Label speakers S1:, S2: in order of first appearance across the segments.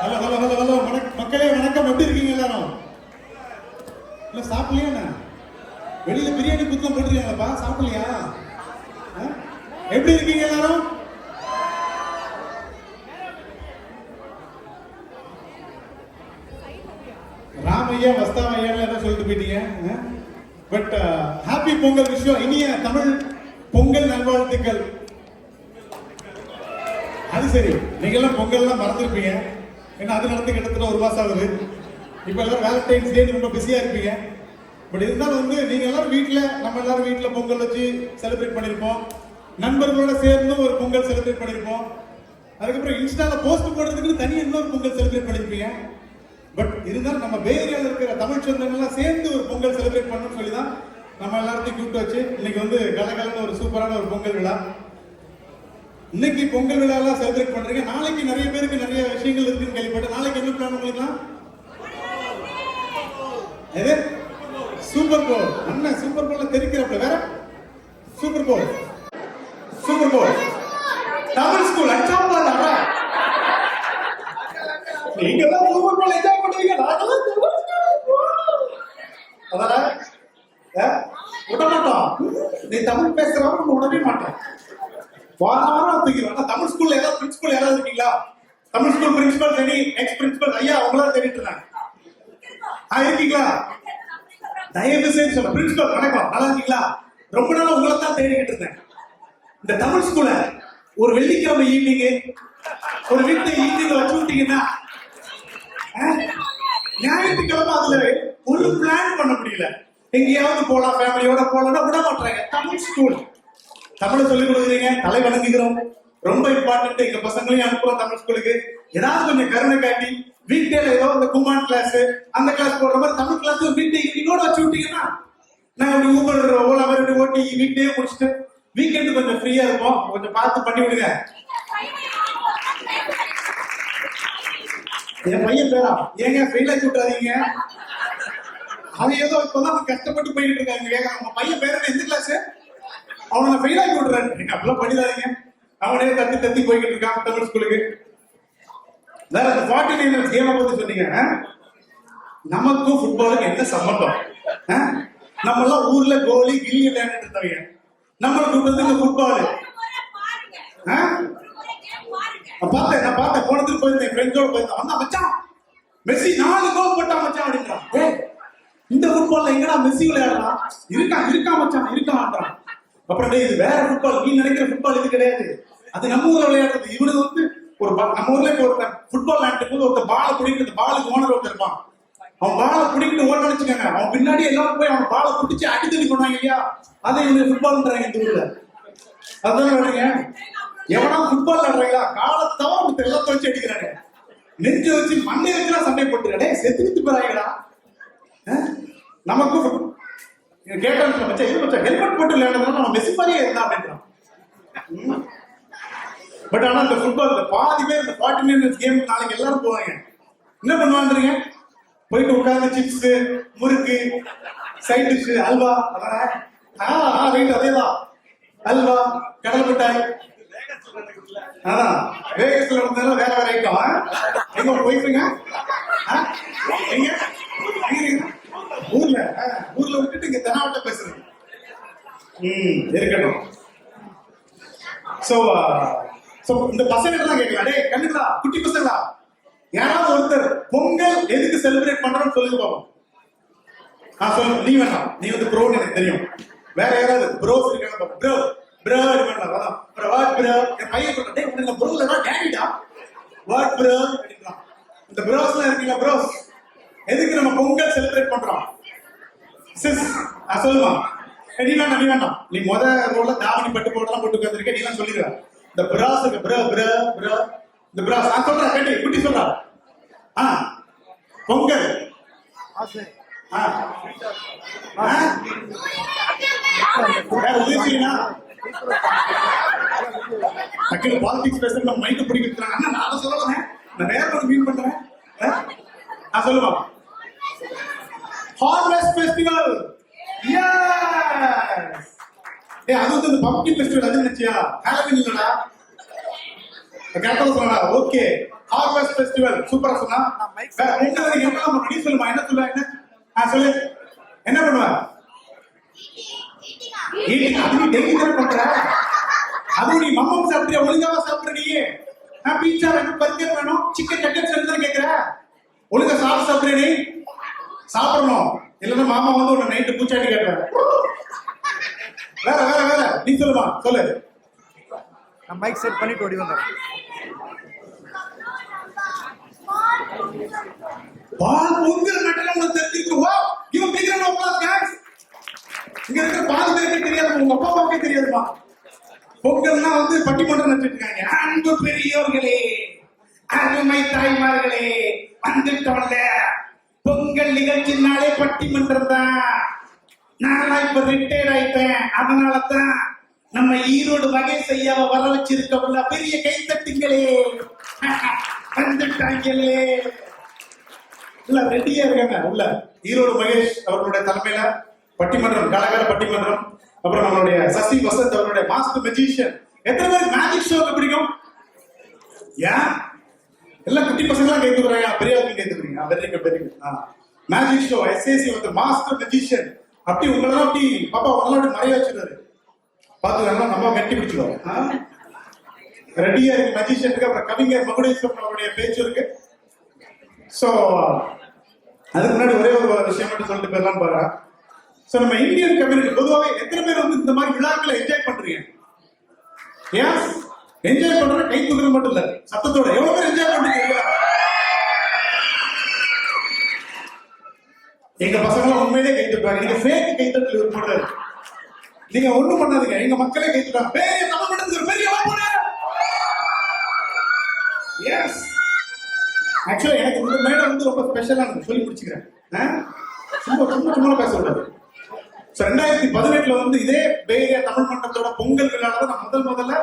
S1: Hello hello hello hello மக்களே வணக்கம். எப்படி இருக்கீங்க எல்லாரும்? இல்ல சாப்பிடலையா என்ன? வெளியில பிரியாணி புத்தகம் போட்டுருக்காங்கப்பா சாப்பிடலையா? ஆ? எப்படி இருக்கீங்க எல்லாரும்? ராமையா வஸ்தாமையா என்ன சொல்லிட்டு போயிட்டீங்க பட் ஹாப்பி பொங்கல் விஷயம். இனிய தமிழ் பொங்கல் நல்வாழ்த்துக்கள். அது சரி. நீங்க எல்லாம் பொங்கல்லாம் மறந்துருப்பீங்க. ஏன்னா அது நடந்து கிட்டத்தட்ட ஒரு மாசம் ஆகுது. இப்போ எல்லாரும் வேலண்டைன்ஸ் டே ரொம்ப பிஸியா இருப்பீங்க. பட் இருந்தாலும் வந்து நீங்க எல்லாரும் வீட்ல நம்ம எல்லாரும் வீட்டில் பொங்கல் வச்சு செலிப்ரேட் பண்ணிருப்போம். நண்பர்களோட சேர்ந்து ஒரு பொங்கல் செலிப்ரேட் பண்ணிருப்போம். அதுக்கப்புறம் இன்ஸ்டால போஸ்ட் போடுறதுக்கு தனி இன்னொரு பொங்கல் செலிப்ரேட் பண்ணிருப்பீங்க. பட் இருந்தாலும் நம்ம பேரியால இருக்கிற தமிழ் சொந்தங்கள்லாம் சேர்ந்து ஒரு பொங்கல் செலிப்ரேட் பண்ணணும்னு சொல்லி தான் நம்ம எல்லாத்தையும் கூப்பிட்டு வச்சு இன்னைக்கு வந்து கலகலன்னு ஒரு சூப்பரான ஒரு பொங்கல் விழா. இன்னைக்கு பொங்கல் விழாலாம் செலிப்ரேட் பண்றீங்க. நாளைக்கு நிறைய பேருக்கு நிறைய விஷயங்கள் இருக்குன்னு கேள்விப்பட்டேன். நாளைக்கு என்ன பிளான் உங்களுக்குலாம் எது? சூப்பர் போல் அண்ணன் சூப்பர் போல்ல தெரிக்கிறப்ப வேற? Super bowl super bowl Tamil school அச்சாம்பால் நீங்க தான் சூப்பர் போல் என்ஜாய் பண்ணுவீங்க நாங்கெல்லாம் தமிழ் ஸ்கூல் விட மாட்டோம் நீ தமிழ் பேசுறவங்க நம்ம விடவே வாரம் வாரம் தூக்கிடுவோம் தமிழ் ஸ்கூல்ல ஏதாவது பிரின்சிபல் யாராவது இருக்கீங்களா? தமிழ் ஸ்கூல் பிரின்சிபல் சரி எக்ஸ் பிரின்சிபல் ஐயா அவங்களா தேடிட்டு இருந்தாங்க. ஆ இருக்கீங்களா? தயவு செய்து சொல்ல பிரின்சிபல் வணக்கம். நல்லா இருக்கீங்களா? ரொம்ப நாள் உங்களை தான் தேடிக்கிட்டு இருந்தேன். இந்த தமிழ் ஸ்கூல ஒரு வெள்ளிக்கிழமை ஈவினிங் ஒரு வீட்டை ஈவினிங் வச்சு விட்டீங்கன்னா ஞாயிற்றுக்கிழமை அதுல ஒரு பிளான் பண்ண முடியல. எங்கேயாவது போலாம் ஃபேமிலியோட போலாம்னா விட மாட்டாங்க தமிழ் ஸ்கூல் தமிழை சொல்லிக் கொடுக்குறீங்க தலை வணங்குகிறோம். ரொம்ப இம்பார்ட்டன்ட் எங்க பசங்களையும் அனுப்புறோம் தமிழ் ஸ்கூலுக்கு. ஏதாவது கொஞ்சம் கருணை காட்டி வீட்டேல ஏதோ இந்த குமான் கிளாஸ் அந்த கிளாஸ் போடுற மாதிரி தமிழ் கிளாஸ் வீட்டை இன்னோட வச்சு விட்டீங்கன்னா நாங்க அப்படி ஊபர் ஓலா மாதிரி ஓட்டி வீட்டையே முடிச்சுட்டு வீக்கெண்டு கொஞ்சம் ஃப்ரீயா இருப்போம். கொஞ்சம் பார்த்து பண்ணி விடுங்க. என் பையன் பேரா? ஏங்க ஃபெயில் ஆக்கி விட்டாதீங்க அவன் ஏதோ இப்பதான் கஷ்டப்பட்டு போயிட்டு இருக்காங்க. கேட்கறான் உங்க பையன் பேரு எந்த கிளாஸ் அவனை நான் ஃபெயில் ஆக்கி நீங்க அப்படிலாம் பண்ணிடாதீங்க. அவனே தத்தி தத்தி போய்கிட்டு இருக்கான் தமிழ் ஸ்கூலுக்கு வேற அந்த ஃபார்ட்டி நைன் கேமை பத்தி சொன்னீங்க நமக்கும் ஃபுட்பாலுக்கு என்ன சம்மந்தம் ஆ? நம்ம எல்லாம் ஊர்ல கோலி கில்லி விளையாண்டு இருந்தவங்க. நம்மளுக்கு வந்து ஃபுட்பால் ஆ? நான் பார்த்தேன் நான் பார்த்தேன். போனதுக்கு போயிருந்தேன் ஃப்ரெண்ட்ஸோட போயிருந்தேன். வந்தா மச்சான். மெஸ்ஸி நாலு கோல் போட்டா மச்சான் அப்படின்றான் இந்த ஃபுட்பால்ல எங்கடா மெஸ்ஸி விளையாடலாம்? இருக்கான் இருக்கான் மச்சான் இருக்கான்றான். அப்புறம் இது வேற ஃபுட்பால் நீ நினைக்கிற ஃபுட்பால் இது கிடையாது. அது நம்ம ஊர்ல விளையாடுறது. இவனுக்கு வந்து ஒரு நம்ம ஊர்ல இப்ப ஒருத்தன் ஃபுட்பால் விளையாட்டு போது ஒருத்தன் பாலை பிடிக்கிட்டு பாலுக்கு ஓனர் ஒருத்தர் இருப்பான். அவன் பாலை பிடிக்கிட்டு ஓட நினைச்சுக்காங்க அவன் பின்னாடி எல்லாரும் போய் அவன் பாலை பிடிச்சி அடித்தடி பண்ணுவாங்க இல்லையா? அதை இவங்க ஃபுட்பால்ன்றாங்க இந்த ஊர்ல. அதான் விளையாடுங்க எவனா ஃபுட்பால் ஆடுறீங்களா காலத்தவன் ஒருத்தர் எல்லாம் துவைச்சு அடிக்கிறாங்க நெஞ்சு வச்சு மண்ணை வச்சுலாம் சண்டை போட்டுறாடே செத்து வித்து போறாங்கடா. நமக்கு கேட்டான்னு மச்சா இது மச்சா ஹெல்மெட் போட்டு விளையாடுறதுனால நம்ம மெஸ்ஸி மாதிரியே இருந்தா அப்படின்றான் பட் ஆனா இந்த ஃபுட்பால் பாதி பேர் இந்த ஃபார்ட்டி மினிட்ஸ் கேம் நாளைக்கு எல்லாரும் போவாங்க. என்ன பண்ணுவாங்க போயிட்டு உட்காந்து சிப்ஸ் முறுக்கு சைட் டிஷ் அல்வா அதானே ஆ ஆ ரைட் அதேதான். அல்வா கடல் மிட்டாய். அதான் வேகஸ்ல இருந்தாலும் வேற வேற ஐட்டம் எங்க போயிட்டுங்க ஆ? எங்க இருக்கீங்க? ஊர்ல ஆ, ஊர்ல விட்டுட்டு இங்க தெனாவட்ட பேசுறீங்க ம் இருக்கட்டும். சோ சோ uh, இந்த பசங்க எல்லாம் கேட்கலாம். டேய் கண்டுங்களா குட்டி பசங்களா? யாராவது ஒருத்தர் பொங்கல் எதுக்கு செலிப்ரேட் பண்றோம்னு சொல்லுங்க பாப்போம். ஆ சொல்லு நீ வேண்டாம் நீ வந்து ப்ரோன்னு எனக்கு தெரியும். வேற யாராவது ப்ரோஸ் இருக்காங்க பாப்போம். ப்ரோ ப்ரோ வேண்டாம் அதான் ப்ரோ வாட் ப்ரோ என் பையன் சொல்றேன் டேய் உனக்கு ப்ரோ இல்லைனா டேடிடா வாட் ப்ரோ அப்படின்றான். இந்த ப்ரோஸ்லாம் இருக்கீங்க ப்ரோஸ் எதுக்கு நம்ம பொங்கல் செலிப்ரேட் பண்றோம்? சிஸ் ஆ சொல்லுமா? நீ வேண்டாம் நீ வேண்டாம். நீ முத ரோல தாவணி பட்டு போடலாம் போட்டு உட்காந்துருக்க நீ எல்லாம் சொல்லிடுவ. இந்த பிராஸ் இருக்கு ப்ரோ ப்ரோ ப்ரோ இந்த பிராஸ் நான் சொல்றேன் கேட்டு குட்டி சொல்றா. ஆ பொங்கல். ஆ. ஆ. வேற உதவினா டக்குனு பாலிடிக்ஸ் பேசுற நம்ம மைண்ட் பிடிக்கிறாங்க அண்ணா நான் அதை சொல்லலாம் நான் வேற ஒன்று மீன் பண்றேன். ஆ? நான் சொல்லுவா. ஹார்வெஸ்ட் ஃபெஸ்டிவல் எஸ் ஏ அது வந்து இந்த பப்ளிக் ஃபெஸ்டிவல் அது நினைச்சியா ஹாலோவின் இல்லடா. கரெக்டா சொல்லடா ஓகே ஹார்வெஸ்ட் ஃபெஸ்டிவல் சூப்பரா சொன்னா? வேற உங்களுக்கு என்ன பண்ணணும் நீ சொல்லுமா என்ன சொல்லுவா என்ன? ஆ சொல்லு. என்ன பண்ணுவ? ஈட்டிங் அது நீ டெய்லி தான் பண்ற? அது நீ மம்மம் சாப்பிட்டு ஒழுங்காவா சாப்பிட்ற நீ? நான் பீட்சா வேணும் பர்கர் வேணும். சிக்கன் நக்கெட்ஸ் வேணும் கேக்குற? ஒழுங்கா சாப்பிட்டு சாப்பிட்ற நீ சாப்பிடணும். இல்லைன்னா மாமா வந்து உன்னை நைட்டு பூச்சாண்டி கேட்டுறேன் வேற வேற வேற. நீ சொல்லுமா? சொல்லு.
S2: நான் மைக் செட் பண்ணிட்டு ஓடி வந்தேன்.
S1: பால் பொங்கல் மட்டும் உங்களுக்கு தெரிஞ்சிருக்கு வா இவன் பிடிக்கிற உட்காந்து கேஸ் இங்க இருக்கிற பாதி பேருக்கே தெரியாது உங்க அப்பா அம்மாவுக்கே தெரியாதுமா பொங்கல்னா வந்து பட்டிமன்றம் நடிச்சிட்டு இருக்காங்க அன்பு பெரியோர்களே அருமை தாய்மார்களே வந்துட்டோம்ல நிகழ்ச்சினாலே பட்டிமன்றம் தான் நான்லாம் இப்ப ரிட்டையர் ஆயிட்டேன். அதனால தான் நம்ம ஈரோடு வகை செய்யாம வர வச்சிருக்கோம்ல பெரிய கைத்தட்டுங்களே. வந்துட்டாங்களே. இல்ல ரெடியா இருக்காங்க. உள்ள ஈரோடு மகேஷ் அவர்களுடைய தலைமையில பட்டிமன்றம் கலகல பட்டிமன்றம் அப்புறம் நம்மளுடைய சசி வசந்த் அவருடைய மாஸ்டர் மெஜிஷியன் எத்தனை பேர் மேஜிக் ஷோ பிடிக்கும்? ஏன்? எல்லாம் குட்டி பசங்களாம் கேட்குறாங்க பெரியவங்க கேட்குறீங்க very good very good magic show SAC வந்து மாஸ்டர் மெஜிஷியன் அப்படி உங்களெல்லாம் அப்படி பாப்பா உங்களோட நிறைய வச்சிருக்காரு பார்த்துக்கலாம் நம்ம கட்டி பிடிச்சிடுவோம் ரெடியா இருக்கு மெஜிஷியனுக்கு அப்புறம் கவிஞர் மகுடேஸ்வரன் அவருடைய பேச்சு இருக்கு. ஸோ அதுக்கு முன்னாடி ஒரே ஒரு விஷயம் மட்டும் சொல்லிட்டு போயிடலாம் பாருங்க. ஸோ நம்ம இந்தியன் கம்யூனிட்டி பொதுவாகவே எத்தனை பேர் வந்து இந்த மாதிரி விழாக்களை என்ஜாய் பண்றீங்க? ஏன் என்ஜாய் பண்றது கை தூக்குறது மட்டும் இல்ல சத்தத்தோட. எவ்வளவு பேர் என்ஜாய் பண்றீங்க? எங்க பசங்க உண்மையிலே கை நீங்க ஃபேக் கைத்தட்டல் விருப்பப்படுறது நீங்க ஒண்ணும் பண்ணாதீங்க. எங்க மக்களே கை பெரிய தமிழ் மட்டும் பெரிய எஸ் ஆக்சுவலா எனக்கு இந்த மேடம் வந்து ரொம்ப ஸ்பெஷலானது சொல்லி முடிச்சுக்கிறேன். சும்மா சும்மா சும்மா பேச சொல்றது ஸோ ரெண்டாயிரத்தி பதினெட்டுல வந்து இதே பே ஏரியா தமிழ் மன்றத்தோட பொங்கல் விழாவில் நான் முதல் முதல்ல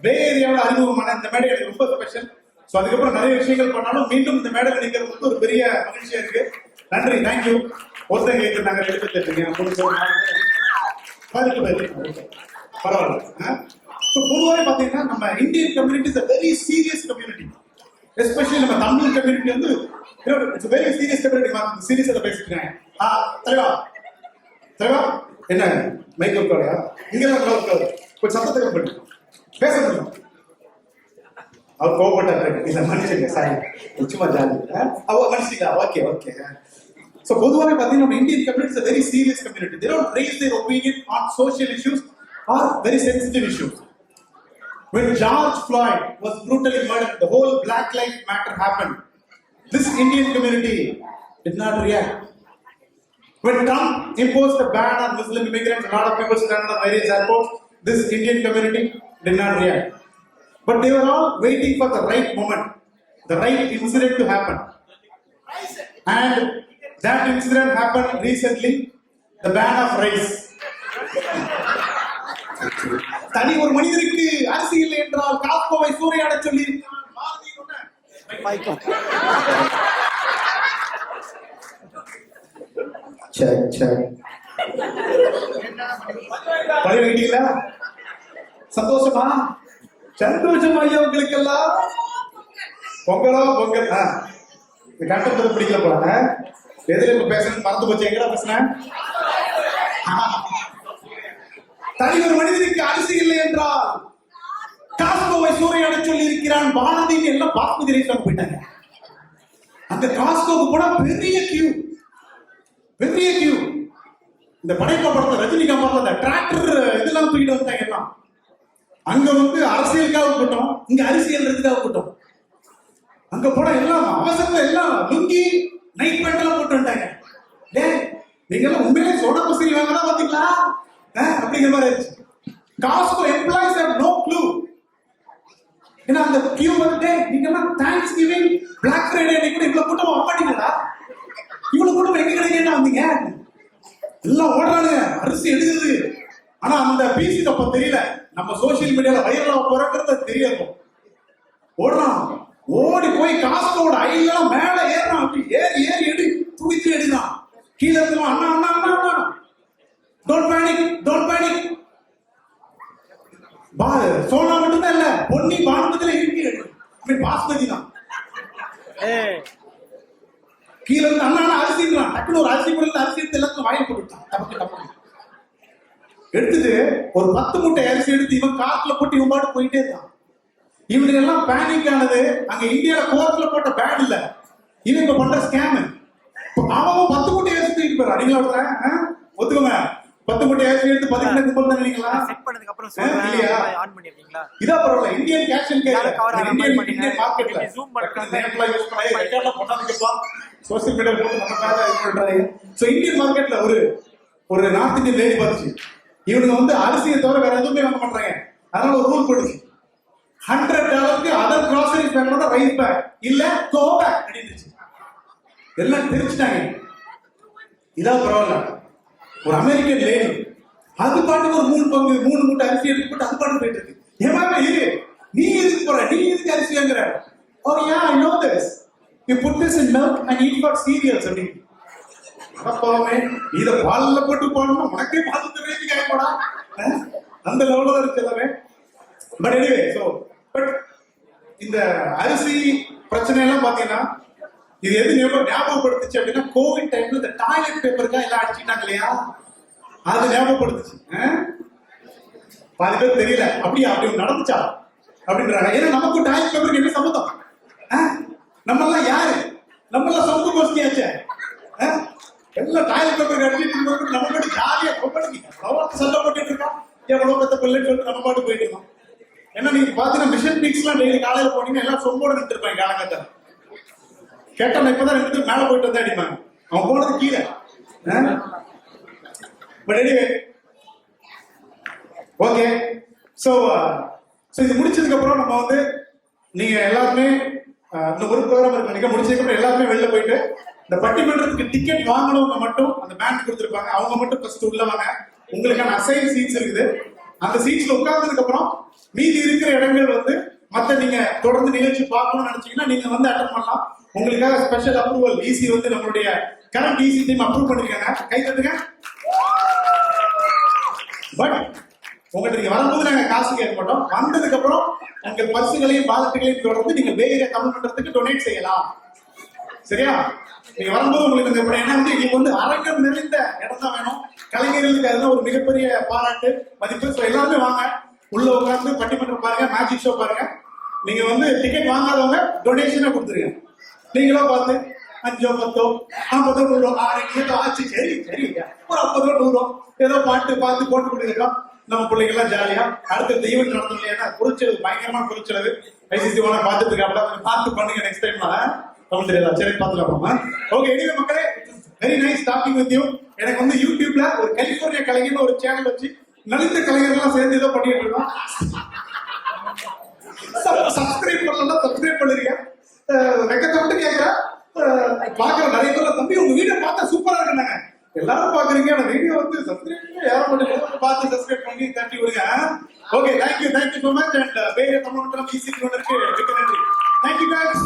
S1: பே ஏரியாவில் அறிமுகமான இந்த மேடை எனக்கு ரொம்ப ஸ்பெஷல் ஸோ அதுக்கப்புறம் நிறைய விஷயங்கள் பண்ணாலும் மீண்டும் இந்த மேடை நிற்கிறது வந்து ஒரு பெரிய மகிழ்ச்சியா இருக்கு. நன்றி தேங்க்யூ ஒருத்தங்க கேட்டுருந்தாங்க எடுத்து தருவீங்க பதினெட்டு பேர் பரவாயில்ல. ஸோ பொதுவாக பார்த்தீங்கன்னா நம்ம Indian community is very serious community especially நம்ம தமிழ் கம்யூனிட்டி வந்து இட்ஸ் வெரி சீரியஸ் கம்யூனிட்டி சீரியஸாக பேசிட்டு இருக்காங்க ஆ தலைவா. தலைவா என்ன? மைக் உட்காரியா இங்கெல்லாம் நல்லா உட்காரு கொஞ்சம் சத்தத்தை பண்ணி பேச முடியும்? அவர் கோவப்பட்டாரு. இல்லை மனுஷங்க சாரி சும்மா ஜாலி அவ மனுஷங்களா okay okay. ஸோ பொதுவாகவே பார்த்தீங்கன்னா நம்ம Indian community very serious community they don't raise their opinion on social issues or very sensitive issues when George Floyd was brutally murdered, the whole Black Lives Matter happened. This Indian community did not react. When Trump imposed a ban on Muslim immigrants, a lot of people stand on various airports. This Indian community did not react. But they were all waiting for the right moment, the right incident to happen. And that incident happened recently, the ban of rice. தனி ஒரு மனிதருக்கு அரசு இல்லை என்றால் காஸ்கோவை சூறையாட சொல்லி
S2: mic
S1: சரி சரி பழகிட்டீங்களா சந்தோஷமா? சந்தோஷம் ஐயா உங்களுக்கெல்லாம்? பொங்கலோ பொங்கல். கண்டத்துல பிடிக்கல போல எதிர இப்ப பேசணும்? மறந்து போச்சு. எங்கடா பேசுனேன் தனி ஒரு மனிதனுக்கு அரிசி இல்லை என்றால் காஸ்கோவை சூறையாட சொல்லி இருக்கிறான் வானதின்னு எல்லாம் பாஸ்மதி ரைஸ் போயிட்டாங்க. அந்த காஸ்கோவுக்கு போனா பெரிய கியூ பெரிய கியூ இந்த படைப்பா படத்தை ரஜினிகாந்த் படத்துல அந்த டிராக்டர் இதெல்லாம் தூக்கிட்டு வந்தாங்க எல்லாம். அங்க வந்து அரசியலுக்காக கூட்டம் இங்க அரசியல்றதுக்காக கூட்டம். அங்க போனா எல்லாம் அவசரத்துல எல்லாம் லுங்கி நைட் பேண்ட் போட்டு வந்துட்டாங்க. டேய் நீங்க எல்லாம் உண்மையிலே சோடா பசங்க வாங்கலாம் பாத்தீங்களா அப்படிங்கிற மாதிரி ஆயிடுச்சு. Costco employees have no clue ஏன்னா அந்த கியூ வந்துட்டு நீங்க எல்லாம் தேங்க்ஸ் கிவிங் பிளாக் ஃப்ரைடே அன்னைக்கு கூட இவ்வளவு கூட்டம் வரமாட்டீங்களா இவ்வளவு கூட்டம் எங்க கிடைக்கா வந்தீங்க? எல்லாம் ஓடுறானுங்க அரிசி எடுக்குது. ஆனா அந்த பிசி அப்ப தெரியல. நம்ம சோசியல் மீடியால வைரலா போறங்கிறது தெரியாது. ஓடுறான். ஓடி போய் காஸ்கோட ஐயெல்லாம் மேல ஏறான் கீழே இருக்கலாம் அண்ணா அண்ணா அண்ணா அண்ணா. டோன்ட் பேனிக் டோன்ட் பேனிக் பா சோனா மட்டும்தான் இல்ல பொன்னி பானுமதியில இருக்கு. அப்படி பாஸ்மதி தான். கீழ இருந்து அண்ணா அரிசிங்கிறான் டக்குனு ஒரு அரிசி கூட அரிசி எடுத்து எல்லாத்தையும் வாயில் போட்டுட்டான். டபக்கு டபக்கு எடுத்துட்டு ஒரு பத்து மூட்டை அரிசி எடுத்து இவன் காட்டுல போட்டு இவன் பாட்டு போயிட்டே இருக்கான் இவனுக்கு எல்லாம் பேனிக் ஆனது அங்க இந்தியால கோர்ட்ல போட்ட பேன் இல்ல. இவன் இப்ப பண்ற ஸ்கேம் அவன் பத்து மூட்டை நீங்களா சொல்றேன் ஒத்துக்கோங்க. பத்து மூட்டை அரிசி எடுத்து பதினெட்டு கும்பல் தான் நினைங்களா
S2: செட் பண்ணதுக்கு அப்புறம்
S1: இல்லையா?
S2: ஆன் பண்ணிருக்கீங்களா?
S1: இதா பரவாயில்ல. இந்தியன் கேஷ் அண்ட் கேரி
S2: பண்ணுங்க.
S1: இந்தியன் மார்க்கெட்ல
S2: zoom பண்றது.
S1: நேம்லாம் யூஸ் பண்ணி ரெக்கார்ட்ல போட்டாதுக்கப்பா சோசியல் மீடியா போட்டு நமக்காக இது பண்றாங்க. சோ இந்தியன் மார்க்கெட்ல ஒரு ஒரு நார்த் இந்தியன் லேடி பார்த்துச்சு. இவனுங்க வந்து அரிசியை தவிர வேற எதுவுமே வாங்க மாட்டாங்க அதனால ஒரு ரூல் போட்டுச்சு. ஹண்ட்ரட் டாலருக்கு அதர் கிராசரி பேக்கோட ரைஸ் பேக் இல்ல கோ பேக் எல்லாம் தெரிச்சுட்டாங்க இதான் பரவாயில்ல. ஒரு அமெரிக்கன் லேடி அது பாட்டுக்கு ஒரு மூணு பங்கு மூணு மூட்டை அரிசி எடுத்து போட்டு அது பாட்டு போயிட்டு இருக்கு. ஏமாம இரு. நீ எதுக்கு போற? நீ எதுக்கு அரிசி வாங்குற ஓ yeah I know this you put this in milk and eat for cereals அப்படின்னு அப்பாவே இத பால்ல போட்டு போடணும்? உனக்கே பால் தெரியாது கேட்கப்படா அந்த லெவல்ல தான் இருக்கு எல்லாமே. பட் எனிவே ஸோ பட் இந்த அரிசி பிரச்சனை எல்லாம் பாத்தீங்கன்னா இது எது ஞாபகப்படுத்துச்சு அப்படின்னா கோவிட் டைம்ல இந்த டாய்லெட் பேப்பருக்கா எல்லாம் அடிச்சுட்டாங்க இல்லையா அது ஞாபகப்படுத்துச்சு. ஆ? பாதி பேர் தெரியல. அப்படியா? அப்படி நடந்துச்சா? அப்படின்றாங்க. ஏன்னா நமக்கு டாய்லெட் பேப்பருக்கு என்ன சம்மந்தம் நம்ம எல்லாம் யாரு? நம்ம எல்லாம் சமூக கோஷ்டியாச்சே ஆ? எல்லாம் டாய்லெட் பேப்பர் அடிச்சுட்டு இருக்கும்போது நம்ம மட்டும் ஜாலியா கொப்படிக்கு எவ்வளவு சண்டை போட்டுட்டு இருக்கான் எவ்வளவு பத்த பிள்ளைன்னு சொல்லிட்டு நம்ம பாட்டு போயிட்டு இருக்கோம். ஏன்னா நீங்க பாத்தீங்கன்னா மிஷன் பீக்ஸ் எல்லாம் டெய்லி காலையில போனீங்கன்னா எல்லாம் சொம்போட நின்று இருப்பாங்க காலங்கத்தை கேட்டவன் இப்பதான் ரெண்டு மேல போயிட்டு வந்தா அடிப்பாங்க. அவன் போனது கீழே. But anyway okay so so இது முடிச்சதுக்கு அப்புறம் நம்ம வந்து நீங்க எல்லாருமே இந்த ஒரு ப்ரோக்ராம் இருக்கு நினைக்க முடிச்சதுக்கு அப்புறம் எல்லாருமே வெளில போயிட்டு இந்த பட்டிமன்றத்துக்கு டிக்கெட் வாங்கினவங்க மட்டும் அந்த பேங்க் கொடுத்துருப்பாங்க. அவங்க மட்டும் ஃபர்ஸ்ட் உள்ள வாங்க. உங்களுக்கான அசைன் சீட்ஸ் இருக்குது. அந்த சீட்ஸ்ல உட்கார்ந்ததுக்கு அப்புறம் மீதி இருக்கிற இடங்கள் வந்து மத்த நீங்க தொடர்ந்து நிகழ்ச்சி பார்க்கணும்னு நினைச்சீங்கன்னா நீங்க வந்து அட்டன் பண்ணலாம். உங்களுக்காக ஸ்பெஷல் அப்ரூவல் ஈசி வந்து நம்மளுடைய கரண்ட் ஈசி டீம் அப்ரூவ் பண்ணிருக்காங்க. கை தட்டுங்க. பட் உங்கள்கிட்ட நீங்க வரும்போது நாங்க காசு கேட்க மாட்டோம். வந்ததுக்கு அப்புறம் உங்கள் பர்சுகளையும் பாதத்துகளையும் தொடர்ந்து நீங்க வேக தமிழ் மன்றத்துக்கு டொனேட் செய்யலாம். சரியா? நீங்க வரும்போது உங்களுக்கு இந்த இப்ப ஏன்னா வந்து இங்க வந்து அரங்கம் நிறைந்த இடம் தான் வேணும். கலைஞர்களுக்கு அதுதான் ஒரு மிகப்பெரிய பாராட்டு மதிப்பு. ஸோ எல்லாருமே வாங்க. உள்ள உட்காந்து பட்டிமன்றம் பாருங்க மேஜிக் ஷோ பாருங்க. நீங்க வந்து டிக்கெட் வாங்காதவங்க டொனேஷனா கொடுத்துருங்க. நீங்களா பார்த்து அஞ்சோ பத்தோ ஐம்பதோ நூறோ ஆறு ஏதோ ஆச்சு சரி சரி. ஒரு ஐம்பதோ நூறோ ஏதோ பாட்டு பார்த்து போட்டு கொடுக்கலாம் நம்ம பிள்ளைங்கெல்லாம் ஜாலியா. அடுத்த ஈவெண்ட் நடந்தோம் இல்லையா குறிச்சது பயங்கரமா குறிச்சது ஐசிசி வாங்க பார்த்துட்டு இருக்காப்ல கொஞ்சம் பார்த்து பண்ணுங்க நெக்ஸ்ட் டைம் தமிழ் தெரியாதா சரி பார்த்துக்கலாம் ஓகே எனிவே மக்களே very nice talking with you எனக்கு வந்து யூடியூப்ல ஒரு கலிபோர்னியா கலைஞர்னு ஒரு சேனல் வச்சு நலிந்த கலைஞர்லாம் சேர்ந்து ஏதோ பண்ணிட்டு இருக்கோம். சப்ஸ்கிரைப் பண்ணலாம் சப்ஸ்கிரைப் பண்ணுறீங்க வெக்கத்தை மட்டும் கேட்கிறேன் பாக்குற நிறைய பேர் தம்பி உங்க வீடியோ பார்த்தா சூப்பரா இருக்குனாங்க எல்லாரும் பாக்குறீங்க ஆனா வீடியோ வந்து சப்ஸ்கிரைப் யாரும் மட்டும் பார்த்து சப்ஸ்கிரைப் பண்ணி தட்டி விடுங்க. Okay thank you thank you so much and வேற தமிழ் மட்டும் ஈஸி நன்றி. Thank you guys